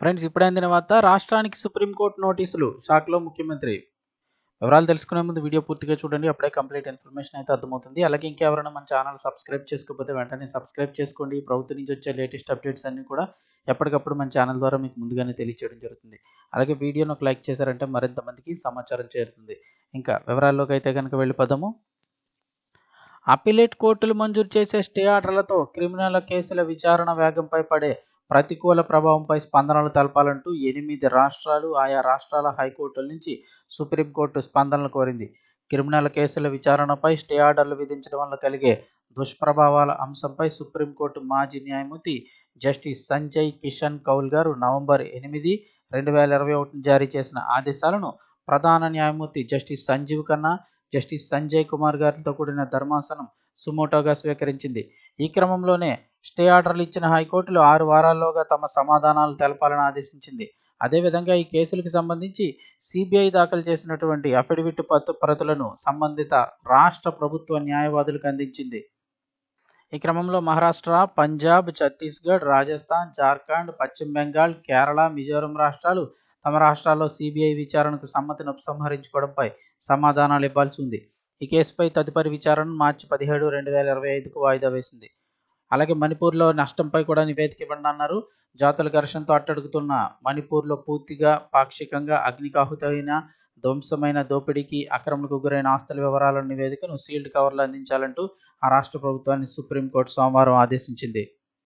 Friends ఇప్పుడే అందిన వార్త రాష్ట్రానికి సుప్రీంకోర్టు నోటీసులు షాక్లో ముఖ్యమంత్రి. వివరాలు తెలుసుకునే ముందు వీడియో పూర్తిగా చూడండి అప్పుడే కంప్లీట్ ఇన్ఫర్మేషన్ అయితే అర్థమవుతుంది. అలాగే ఇంకెవరైనా మన ఛానల్ సబ్స్క్రైబ్ చేసుకోకపోతే వెంటనే సబ్స్క్రైబ్ చేసుకోండి. ప్రభుత్వం నుంచి వచ్చే లేటెస్ట్ అప్డేట్స్ అన్ని కూడా ఎప్పటికప్పుడు మన ఛానల్ ద్వారా మీకు ముందుగానే తెలియచేయడం జరుగుతుంది. అలాగే వీడియోను ఒక లైక్ చేశారంటే మరింత మందికి సమాచారం చేరుతుంది. ఇంకా వివరాల్లోకి అయితే కనుక వెళ్ళిపోదాము. అపిలేట్ కోర్టులు మంజూరు చేసే స్టే ఆర్డర్లతో క్రిమినల్ కేసుల విచారణ వేగంపై పడే ప్రతికూల ప్రభావంపై స్పందనలు తెలపాలంటూ ఎనిమిది రాష్ట్రాలు ఆయా రాష్ట్రాల హైకోర్టుల నుంచి సుప్రీంకోర్టు స్పందనలు కోరింది. క్రిమినల్ కేసుల విచారణపై స్టే ఆర్డర్లు విధించడం వల్ల కలిగే దుష్ప్రభావాల అంశంపై సుప్రీంకోర్టు మాజీ న్యాయమూర్తి జస్టిస్ సంజయ్ కిషన్ కౌల్ గారు నవంబర్ ఎనిమిది రెండు వేల ఇరవై ఒకటిని జారీ చేసిన ఆదేశాలను ప్రధాన న్యాయమూర్తి జస్టిస్ సంజీవ్ ఖన్నా జస్టిస్ సంజయ్ కుమార్ గారితో కూడిన ధర్మాసనం సుమోటోగా స్వీకరించింది. ఈ క్రమంలోనే స్టే ఆర్డర్లు ఇచ్చిన హైకోర్టులు ఆరు వారాల్లోగా తమ సమాధానాలు తెలపాలని ఆదేశించింది. అదేవిధంగా ఈ కేసులకు సంబంధించి సిబిఐ దాఖలు చేసినటువంటి అఫిడవిట్ ప్రతులను సంబంధిత రాష్ట్ర ప్రభుత్వ న్యాయవాదులకు అందించింది. ఈ క్రమంలో మహారాష్ట్ర పంజాబ్ ఛత్తీస్గఢ్ రాజస్థాన్ జార్ఖండ్ పశ్చిమ బెంగాల్ కేరళ మిజోరం రాష్ట్రాలు తమ రాష్ట్రాల్లో సిబిఐ విచారణకు సమ్మతిని ఉపసంహరించుకోవడంపై సమాధానాలు ఇవ్వాల్సి ఉంది. ఈ కేసుపై తదుపరి విచారణ మార్చి పదిహేడు రెండు వేల ఇరవై ఐదుకు వాయిదా వేసింది. అలాగే మణిపూర్లో నష్టంపై కూడా నివేదిక ఇవ్వండి అన్నారు. జాతుల ఘర్షణతో అట్టడుగుతున్న మణిపూర్లో పూర్తిగా పాక్షికంగా అగ్నికాహుతైన ధ్వంసమైన దోపిడీకి అక్రమణకు గురైన ఆస్తుల వివరాల నివేదికను సీల్డ్ కవర్లు అందించాలంటూ ఆ రాష్ట్ర ప్రభుత్వాన్ని సుప్రీంకోర్టు సోమవారం ఆదేశించింది.